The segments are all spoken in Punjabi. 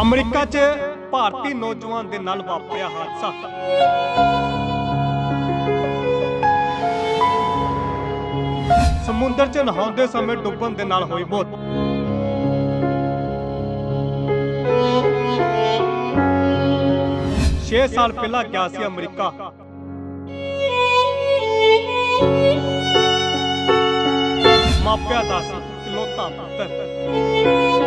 ਅਮਰੀਕਾ 'ਚ ਭਾਰਤੀ ਨੌਜਵਾਨ ਦੇ ਨਾਲ ਵਾਪਰਿਆ ਹਾਦਸਾ। ਸਮੁੰਦਰ 'ਚ ਨਹਾਉਂਦੇ ਸਮੇਂ ਡੁੱਬਣ ਦੇ ਨਾਲ ਹੋਈ ਮੌਤ। ਛੇ ਸਾਲ ਪਹਿਲਾਂ ਗਿਆ ਸੀ ਅਮਰੀਕਾ। ਮਾਪਿਆਂ ਦਾ ਸੀ ਇਕਲੌਤਾ ਪੁੱਤਰ।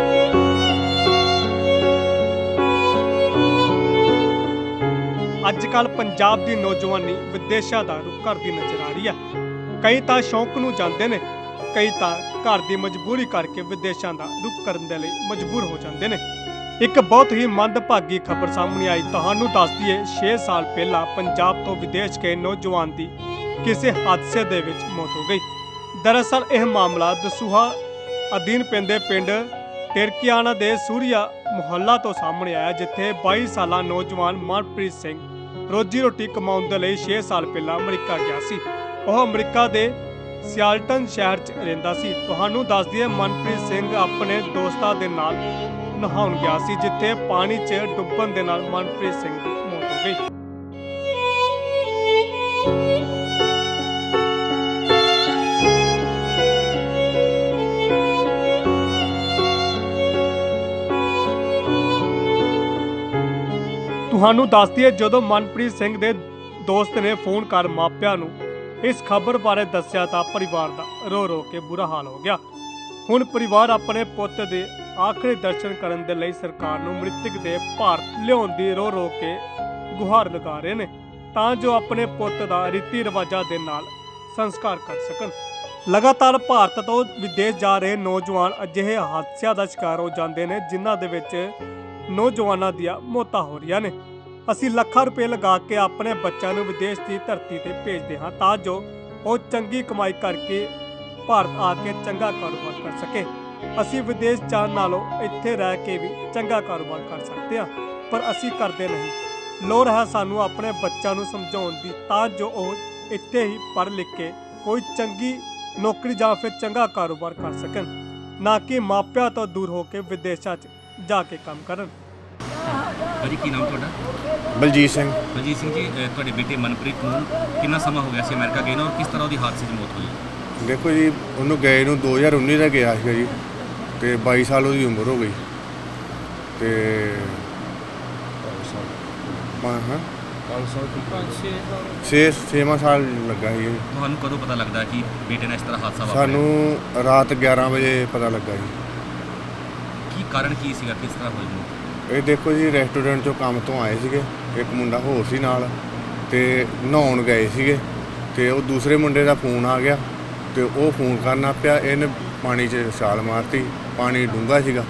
ਅੱਜ ਕੱਲ ਪੰਜਾਬ ਦੀ ਨੌਜਵਾਨੀ ਵਿਦੇਸ਼ਾਂ ਦਾ ਰੁਖ ਕਰਦੀ ਨਜ਼ਰ ਆ ਰਹੀ ਹੈ। ਕਈ ਤਾਂ ਸ਼ੌਂਕ ਨੂੰ ਜਾਂਦੇ ਨੇ, ਕਈ ਤਾਂ ਘਰ ਦੀ ਮਜਬੂਰੀ ਕਰਕੇ ਵਿਦੇਸ਼ਾਂ ਦਾ ਰੁਖ ਕਰਨ ਦੇ ਲਈ ਮਜਬੂਰ ਹੋ ਜਾਂਦੇ ਨੇ। ਇੱਕ ਬਹੁਤ ਹੀ ਮੰਦਭਾਗੀ ਖਬਰ ਸਾਹਮਣੇ ਆਈ, ਤੁਹਾਨੂੰ ਦੱਸ ਦਈਏ 6 ਸਾਲ ਪਹਿਲਾਂ ਪੰਜਾਬ ਤੋਂ ਵਿਦੇਸ਼ ਗਏ ਨੌਜਵਾਨ ਦੀ ਕਿਸੇ ਹਾਦਸੇ ਦੇ ਵਿੱਚ ਮੌਤ ਹੋ ਗਈ। ਦਰਅਸਲ ਇਹ ਮਾਮਲਾ ਦਸੂਹਾ ਅਧੀਨ ਪੈਂਦੇ ਪਿੰਡ ਟਿਰਕੀਆਣਾ ਦੇ ਸੂਰਿਆ ਮੁਹੱਲਾ ਤੋਂ ਸਾਹਮਣੇ ਆਇਆ, ਜਿੱਥੇ 22 ਸਾਲਾ ਨੌਜਵਾਨ ਮਨਪ੍ਰੀਤ ਸਿੰਘ ਰੋਜੀ ਰੋਟੀ ਕਮਾਉਣ ਦੇ ਲਈ 6 ਸਾਲ ਪਹਿਲਾਂ ਅਮਰੀਕਾ ਗਿਆ ਸੀ। ਉਹ ਅਮਰੀਕਾ ਦੇ ਸਿਆਲਟਨ ਸ਼ਹਿਰ 'ਚ ਰਹਿੰਦਾ ਸੀ। ਤੁਹਾਨੂੰ ਦੱਸ ਦਈਏ, ਮਨਪ੍ਰੀਤ ਸਿੰਘ ਆਪਣੇ ਦੋਸਤਾਂ ਦੇ ਨਾਲ ਨਹਾਉਣ ਗਿਆ ਸੀ, ਜਿੱਥੇ ਪਾਣੀ 'ਚ ਡੁੱਬਣ ਦੇ ਨਾਲ ਮਨਪ੍ਰੀਤ ਸਿੰਘ ਦੀ ਮੌਤ ਹੋ ਗਈ। ਤੁਹਾਨੂੰ ਦੱਸ ਦਈਏ ਜਦੋਂ ਮਨਪ੍ਰੀਤ ਸਿੰਘ ਦੇ ਦੋਸਤ ਨੇ ਫੋਨ ਕਰ ਮਾਪਿਆਂ ਨੂੰ, ਇਸ ਖਬਰ ਬਾਰੇ ਦੱਸਿਆ ਤਾਂ ਪਰਿਵਾਰ ਦਾ ਰੋ ਰੋ ਕੇ ਬੁਰਾ ਹਾਲ ਹੋ ਗਿਆ। ਹੁਣ ਪਰਿਵਾਰ ਆਪਣੇ ਪੁੱਤ ਦੇ ਆਖਰੀ ਦਰਸ਼ਨ ਕਰਨ ਦੇ ਲਈ ਸਰਕਾਰ ਨੂੰ ਮ੍ਰਿਤਕ ਦੇ ਭਾਰਤ ਲਿਆਉਣ ਦੀ ਰੋ ਰੋ ਕੇ ਗੁਹਾਰ ਲਗਾ ਰਹੇ ਨੇ, ਤਾਂ ਜੋ ਆਪਣੇ ਪੁੱਤ ਦਾ ਰੀਤੀ ਰਿਵਾਜਾਂ ਦੇ ਨਾਲ ਸੰਸਕਾਰ ਕਰ ਸਕਣ। ਲਗਾਤਾਰ ਭਾਰਤ ਤੋਂ ਵਿਦੇਸ਼ ਜਾ ਰਹੇ ਨੌਜਵਾਨ ਅਜਿਹੇ ਹਾਦਸਿਆਂ ਦਾ ਸ਼ਿਕਾਰ ਹੋ ਜਾਂਦੇ ਨੇ, ਜਿਨ੍ਹਾਂ ਦੇ ਵਿੱਚ ਨੌਜਵਾਨਾਂ ਦੀਆਂ ਮੌਤਾਂ ਹੋ ਰਹੀਆਂ ਨੇ। ਅਸੀਂ ਲੱਖਾਂ ਰੁਪਏ ਲਗਾ ਕੇ ਆਪਣੇ ਬੱਚਿਆਂ ਨੂੰ ਵਿਦੇਸ਼ ਦੀ ਧਰਤੀ ਤੇ ਭੇਜਦੇ ਹਾਂ ਤਾਂ ਜੋ ਉਹ ਚੰਗੀ ਕਮਾਈ ਕਰਕੇ ਭਾਰਤ ਆ ਕੇ ਚੰਗਾ ਕਾਰੋਬਾਰ ਕਰ ਸਕੇ। ਅਸੀਂ ਵਿਦੇਸ਼ ਜਾਣ ਨਾਲੋਂ ਇੱਥੇ ਰਹਿ ਕੇ ਵੀ ਚੰਗਾ ਕਾਰੋਬਾਰ ਕਰ ਸਕਦੇ ਹਾਂ, ਪਰ ਅਸੀਂ ਕਰਦੇ ਨਹੀਂ। ਲੋੜ ਹੈ ਸਾਨੂੰ ਆਪਣੇ ਬੱਚਿਆਂ ਨੂੰ ਸਮਝਾਉਣ ਦੀ ਤਾਂ ਜੋ ਉਹ ਇੱਥੇ ਹੀ ਪੜ੍ਹ ਲਿਖ ਕੇ ਕੋਈ ਚੰਗੀ ਨੌਕਰੀ ਜਾਂ ਫਿਰ ਚੰਗਾ ਕਾਰੋਬਾਰ ਕਰ ਸਕਣ, ਨਾ ਕਿ ਮਾਪਿਆਂ ਤੋਂ ਦੂਰ ਹੋ ਕੇ ਵਿਦੇਸ਼ਾਂ 'ਚ ਜਾ ਕੇ ਕੰਮ ਕਰਨ। ਭਾਜੀ ਕੀ ਨਾਮ ਤੁਹਾਡਾ? ਬਲਜੀਤ ਸਿੰਘ। ਬਲਜੀਤ ਸਿੰਘ ਜੀ ਅਹ ਤੁਹਾਡੇ ਬੇਟੇ ਮਨਪ੍ਰੀਤ ਨੂੰ ਕਿੰਨਾ ਸਮਾਂ ਹੋ ਗਿਆ ਸੀ ਅਮਰੀਕਾ ਗਏ ਨੂੰ ਔਰ ਕਿਸ ਤਰ੍ਹਾਂ ਉਹਦੀ ਹਾਦਸੇ 'ਚ ਮੌਤ ਹੋਈ? ਦੇਖੋ ਜੀ ਉਹਨੂੰ ਗਏ ਨੂੰ 2019 ਦਾ ਗਿਆ ਸੀਗਾ ਜੀ ਤੇ 22 ਸਾਲ ਉਹਦੀ ਉਮਰ ਹੋ ਗਈ। ਤੇ ਹਾਂ ਹਾਂ? 6 6 ਸਾਲ ਲੱਗਾ ਸੀ ਜੀ। ਤੁਹਾਨੂੰ ਕਦੋਂ ਪਤਾ ਲੱਗਦਾ ਕਿ ਬੇਟੇ ਨਾਲ ਇਸ ਤਰ੍ਹਾਂ ਹਾਦਸਾ ਵਾਪਰਿਆ? ਸਾਨੂੰ ਰਾਤ 11 ਵਜੇ ਪਤਾ ਲੱਗਾ ਜੀ। ਕੀ ਕਾਰਨ ਕੀ ਸੀਗਾ? ਕਿਸ ਤਰ੍ਹਾਂ ਹੋਈ ਮੌਤ? ਇਹ ਦੇਖੋ ਜੀ ਰੈਸਟੋਰੈਂਟ ਚੋਂ ਕੰਮ ਤੋਂ ਆਏ ਸੀਗੇ। ਇੱਕ ਮੁੰਡਾ ਹੋਰ ਸੀ ਨਾਲ ਤੇ ਨਹਾਉਣ ਗਏ ਸੀਗੇ ਤੇ ਉਹ ਦੂਸਰੇ ਮੁੰਡੇ ਦਾ ਫੋਨ ਆ ਗਿਆ ਤੇ ਉਹ ਫੋਨ ਕਰਨਾ ਪਿਆ। ਇਹਨੇ ਪਾਣੀ 'ਚ ਛਾਲ ਮਾਰਤੀ ਪਾਣੀ ਡੂੰਘਾ ਸੀਗਾ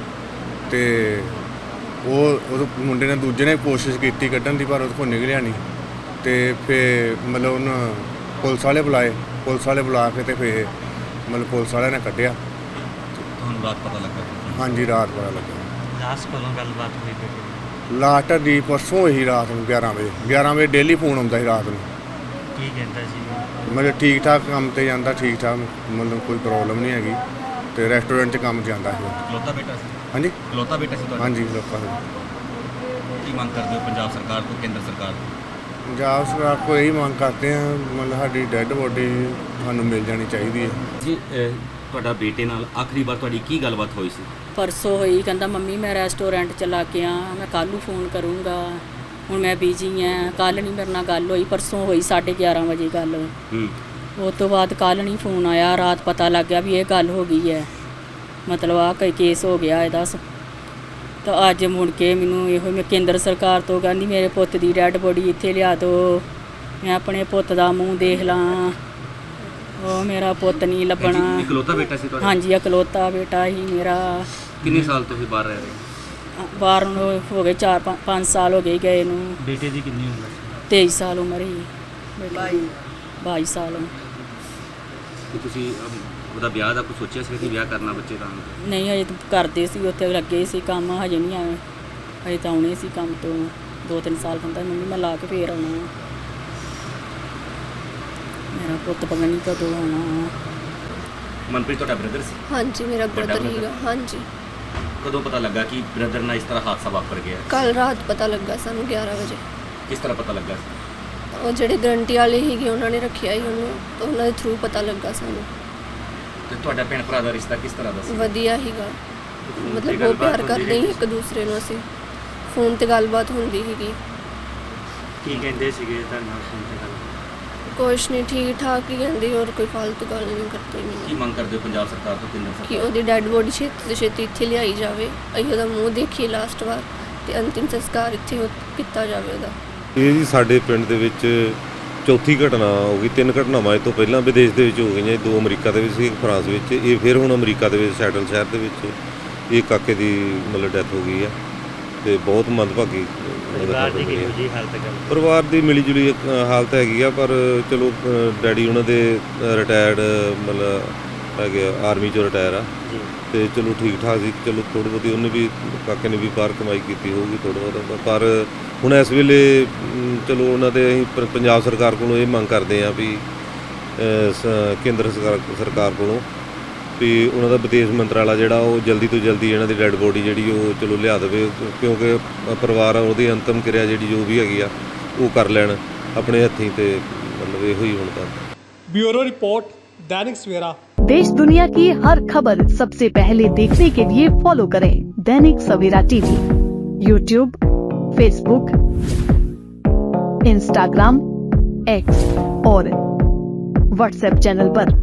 ਤੇ ਉਹ ਉਹ ਮੁੰਡੇ ਨੇ ਦੂਜੇ ਨੇ ਕੋਸ਼ਿਸ਼ ਕੀਤੀ ਕੱਢਣ ਦੀ ਪਰ ਉਹ ਕੋਲ ਨਿਕਲਿਆ ਨਹੀਂ ਤੇ ਫੇ ਮਤਲਬ ਉਹਨੂੰ ਪੁਲਿਸ ਵਾਲੇ ਬੁਲਾਏ। ਪੁਲਿਸ ਵਾਲੇ ਬੁਲਾ ਕੇ ਤੇ ਫੇ ਮਤਲਬ ਪੁਲਿਸ ਵਾਲਿਆਂ ਨੇ ਕੱਢਿਆ। ਤੁਹਾਨੂੰ ਰਾਤ ਪਤਾ ਲੱਗਾ? ਹਾਂਜੀ ਰਾਤ ਪਤਾ ਲੱਗਾ। ਲਾਸਟ ਕੋਲੋਂ ਗੱਲਬਾਤ ਹੋਈ ਬੇਟੇ? ਲਾਸਟ ਦੀ ਪਰਸੋਂ ਹੀ ਰਾਤ ਨੂੰ 11 ਵਜੇ 11 ਵਜੇ ਡੇਲੀ ਫੋਨ ਆਉਂਦਾ ਸੀ ਰਾਤ ਨੂੰ। ਕੀ ਕਹਿੰਦਾ ਸੀ? ਮਤਲਬ ਠੀਕ ਠਾਕ ਕੰਮ ਤੇ ਜਾਂਦਾ ਠੀਕ ਠਾਕ ਮਤਲਬ ਕੋਈ ਪ੍ਰੋਬਲਮ ਨਹੀਂ ਹੈਗੀ। ਤੇ ਰੈਸਟੋਰੈਂਟ 'ਚ ਕੰਮ ਜਾਂਦਾ ਸੀ। ਉਹ। ਇਕਲੌਤਾ ਬੇਟਾ ਸੀ? ਹਾਂਜੀ? ਇਕਲੌਤਾ ਬੇਟਾ ਸੀ ਤੁਹਾਡਾ? ਹਾਂਜੀ ਲੋਕਾਂ ਕੀ ਮੰਗ ਕਰਦੇ ਹੋ ਪੰਜਾਬ ਸਰਕਾਰ ਤੋਂ ਕੇਂਦਰ ਸਰਕਾਰ ਤੋਂ? ਪੰਜਾਬ ਸਰਕਾਰ ਕੋਲ ਇਹੀ ਮੰਗ ਕਰਦੇ ਆ ਮਤਲਬ ਸਾਡੀ ਡੈੱਡ ਬੋਡੀ ਸਾਨੂੰ ਮਿਲ ਜਾਣੀ ਚਾਹੀਦੀ ਹੈ। ਜੀ ਤੁਹਾਡਾ ਬੇਟੇ ਨਾਲ ਆਖਰੀ ਵਾਰ ਤੁਹਾਡੀ ਕੀ ਗੱਲਬਾਤ ਹੋਈ ਸੀ? ਪਰਸੋਂ ਹੋਈ ਕਹਿੰਦਾ ਮੰਮੀ ਮੈਂ ਰੈਸਟੋਰੈਂਟ ਚ ਲਾ ਕੇ ਆ ਮੈਂ ਕੱਲ ਨੂੰ ਫੋਨ ਕਰੂੰਗਾ। ਹੁਣ ਮੈਂ ਬਿਜ਼ੀ ਆ ਕੱਲ ਨਹੀਂ ਮੇਰੇ ਨਾਲ ਗੱਲ ਹੋਈ ਪਰਸੋਂ ਹੋਈ 11:30 ਵਜੇ ਗੱਲ। ਹੂੰ। ਉਸ ਤੋਂ ਬਾਅਦ ਕੱਲ ਨਹੀਂ ਫੋਨ ਆਇਆ ਰਾਤ ਪਤਾ ਲੱਗ ਗਿਆ ਵੀ ਇਹ ਗੱਲ ਹੋ ਗਈ ਹੈ। ਮਤਲਬ ਆ ਕੋਈ ਕੇਸ ਹੋ ਗਿਆ ਇਹਦਾ ਸ- ਤਾਂ ਅੱਜ ਮੁੜ ਕੇ ਮੈਨੂੰ ਇਹੋ ਮੈਂ ਕੇਂਦਰ ਸਰਕਾਰ ਤੋਂ ਕਹਿੰਦੀ ਮੇਰੇ ਪੁੱਤ ਦੀ ਡੈਡ ਬੋਡੀ ਇੱਥੇ ਲਿਆ ਦਿਓ। ਮੈਂ ਆਪਣੇ ਪੁੱਤ ਦਾ ਮੂੰਹ ਦੇਖ ਲਾਂ। ਉਹ ਮੇਰਾ ਪੁੱਤ ਨਹੀਂ ਲੱਭਣਾ। ਇਕਲੌਤਾ ਬੇਟਾ ਸੀ ਤੁਹਾਡਾ? ਹਾਂਜੀ ਇਕਲੌਤਾ ਬੇਟਾ ਹੀ ਮੇਰਾ। ਕਿੰਨੇ ਸਾਲ ਤੋਂ ਹੀ ਬਾਹਰ ਰਹਿ ਰਹੇ? ਬਾਹਰ ਨੂੰ ਹੋ ਗਏ 4 5 ਸਾਲ ਹੋ ਗਏ ਗਏ ਨੂੰ। ਬੇਟੇ ਦੀ ਕਿੰਨੀ ਉਮਰ ਸੀ? 23 ਸਾਲ ਉਮਰ ਹੀ। 22 22 ਸਾਲ ਕਿ ਤੁਸੀਂ ਉਹਦਾ ਵਿਆਹ ਦਾ ਕੁਝ ਸੋਚਿਆ ਸੀ ਕਿ ਵਿਆਹ ਕਰਨਾ ਬੱਚੇ ਦਾ? ਨਹੀਂ ਹਜੇ ਤਾਂ ਕਰਦੇ ਸੀ ਉੱਥੇ ਲੱਗੇ ਸੀ ਕੰਮ ਹਜੇ ਨਹੀਂ ਆਏ। ਹਜੇ ਤਾਂ ਆਉਣੇ ਸੀ ਕੰਮ ਤੋਂ। 2-3 ਸਾਲ ਹੁੰਦਾ ਮੰਮੀ ਮੈਂ ਲਾ ਕੇ ਫੇਰ ਆਉਣਾ। ਮੇਰਾ ਪੁੱਤ ਪਤਾ ਨਹੀਂ ਕਦੋਂ ਆਉਣਾ ਮਨਪ੍ਰੀਤ ਤੁਹਾਡਾ ਬ੍ਰਦਰ ਸੀ? ਹਾਂਜੀ ਮੇਰਾ ਵੱਡਾ ਬ੍ਰਦਰ brother? ਹੀਗਾ ਹਾਂਜੀ। ਕਦੋਂ ਪਤਾ ਲੱਗਾ ਕਿ ਬ੍ਰਦਰ ਨਾਲ ਇਸ ਤਰ੍ਹਾਂ ਹਾਦਸਾ ਵਾਪਰ ਗਿਆ? ਕੱਲ ਰਾਤ ਪਤਾ ਲੱਗਾ ਸਾਨੂੰ 11 ਵਜੇ। ਕਿਸ ਤਰ੍ਹਾਂ ਪਤਾ ਲੱਗਾ? ਉਹ ਜਿਹੜੇ ਗਰੰਟੀ ਵਾਲੇ ਸੀਗੇ ਉਹਨਾਂ ਨੇ ਰੱਖਿਆ ਹੀ ਉਹਨੂੰ ਤਾਂ ਉਹਨਾਂ ਦੇ ਥਰੂ ਪਤਾ ਲੱਗਾ ਸਾਨੂੰ। ਤੇ ਤੁਹਾਡਾ ਭੈਣ ਭਰਾ ਦਾ ਰਿਸ਼ਤਾ ਕਿਸ ਤਰ੍ਹਾਂ ਦਾ ਸੀ? ਵਧੀਆ ਹੀਗਾ ਤੇ ਮਤਲਬ ਗੱਲਬਾਤ ਬਹੁਤ ਪਿਆਰ ਹੁੰਦੀ ਕਰਦੇ ਸੀ ਇੱਕ ਦੂਸਰੇ ਨੂੰ ਅਸੀਂ। ਫੋਨ ਤੇ ਗੱਲਬਾਤ ਹੁੰਦੀ ਸੀਗੀ। ਕੀ ਕਹਿੰਦੇ ਸੀਗੇ ਤੁਹਾਡੇ ਨਾਲ ਫੋਨ ਤੇ ਗੱਲ ਕੁਛ ਨਹੀਂ ਠੀਕ ਠਾਕ ਹੀ ਕਹਿੰਦੇ ਔਰ ਕੋਈ ਫालतू ਗੱਲ ਨਹੀਂ ਕਰਦੇ ਕੀ ਮੰਗ ਕਰਦੇ ਹੋ ਪੰਜਾਬ ਸਰਕਾਰ ਤੋਂ ਕੇਂਦਰ ਕਿ ਸਰਕਾਰ ਉਹਦੀ ਡੈੱਡ ਬੋਡੀ ਛੇਤੀ ਤੋਂ ਛੇਤੀ ਇੱਥੇ ਲਿਆਈ ਜਾਵੇ ਅਸੀਂ ਉਹਦਾ ਮੂੰਹ ਦੇਖੀਏ ਲਾਸਟ ਵਾਰ ਤੇ ਅੰਤਿਮ ਸੰਸਕਾਰ ਇੱਥੇ ਹੋ- ਕੀਤਾ ਜਾਵੇ ਉਹਦਾ। ਇਹ ਜੀ ਸਾਡੇ ਪਿੰਡ ਦੇ ਵਿੱਚ ਚੌਥੀ ਘਟਨਾ ਹੋ ਗਈ ਤਿੰਨ ਘਟਨਾਵਾਂ ਇਹ ਤੋਂ ਪਹਿਲਾਂ ਵਿਦੇਸ਼ ਦੇ ਵਿੱਚ ਹੋ ਗਈਆਂ ਦੋ ਅਮਰੀਕਾ ਦੇ ਵਿੱਚ ਸੀ ਇੱਕ ਫਰਾਂਸ ਵਿੱਚ ਇਹ ਫਿਰ ਹੁਣ ਅਮਰੀਕਾ ਦੇ ਵਿੱਚ ਸੈਟਲ ਸ਼ਹਿਰ ਦੇ ਵਿੱਚ ਇਹ ਕਾਕੇ ਦੀ ਮਤਲਬ ਡੈਥ ਹੋ ਗਈ ਹੈ ਤੇ ਬਹੁਤ ਮੰਦਭਾਗੀ ਪਰਿਵਾਰ ਦੀ। ਕਿਹੋ ਜੀ ਹਾਲਤ ਪਰਿਵਾਰ ਦੀ ਮਿਲੀ ਜੁਲੀ ਹਾਲਤ ਹੈਗੀ ਆ ਪਰ ਚਲੋ ਡੈਡੀ ਉਹਨਾਂ ਦੇ ਰਿਟਾਇਰਡ ਮਤਲਬ ਹੈਗੇ ਆਰਮੀ ਚੋਂ ਰਿਟਾਇਰ ਆ ਤੇ ਚਲੋ ਠੀਕ ਠਾਕ ਸੀ ਚਲੋ ਥੋੜੀ ਬਹੁਤੀ ਉਹਨੇ ਵੀ ਕਾਕੇ ਨੇ ਵੀ ਬਾਹਰ ਕਮਾਈ ਕੀਤੀ ਹੋਊਗੀ ਥੋੜਾ ਬਹੁਤਾ ਪਰ ਹੁਣ ਇਸ ਵੇਲੇ ਚਲੋ ਉਹਨਾਂ ਦੇ ਅਸੀਂ ਪੰਜਾਬ ਸਰਕਾਰ ਕੋਲੋਂ ਇਹ ਮੰਗ ਕਰਦੇ ਹਾਂ ਵੀ ਕੇਂਦਰ ਸਰਕਾਰ ਕੋਲੋਂ ਵੀ ਉਹਨਾਂ ਦਾ ਵਿਦੇਸ਼ ਮੰਤਰਾਲਾ ਜਿਹੜਾ ਉਹ ਜਲਦੀ ਤੋਂ ਜਲਦੀ ਇਹਨਾਂ ਦੀ ਡੈੱਡ ਬੋਡੀ ਜਿਹੜੀ ਉਹ ਚਲੋ ਲਿਆ ਦੇਵੇ ਕਿਉਂਕਿ ਪਰਿਵਾਰ ਉਹਦੀ ਅੰਤਮ ਕਿਰਿਆ ਜਿਹੜੀ ਜੋ ਵੀ ਹੈਗੀ ਆ ਉਹ ਕਰ ਲੈਣ ਆਪਣੇ ਹੱਥੀਂ ਤੇ ਮਤਲਬ ਇਹੋ ਹੀ ਹੁਣ ਤਾਂ। ब्यूरो रिपोर्ट दैनिक सवेरा देश दुनिया की हर खबर सबसे पहले देखने के लिए फॉलो करें Dainik Savera TV YouTube Facebook Instagram X और व्हाट्सएप चैनल पर।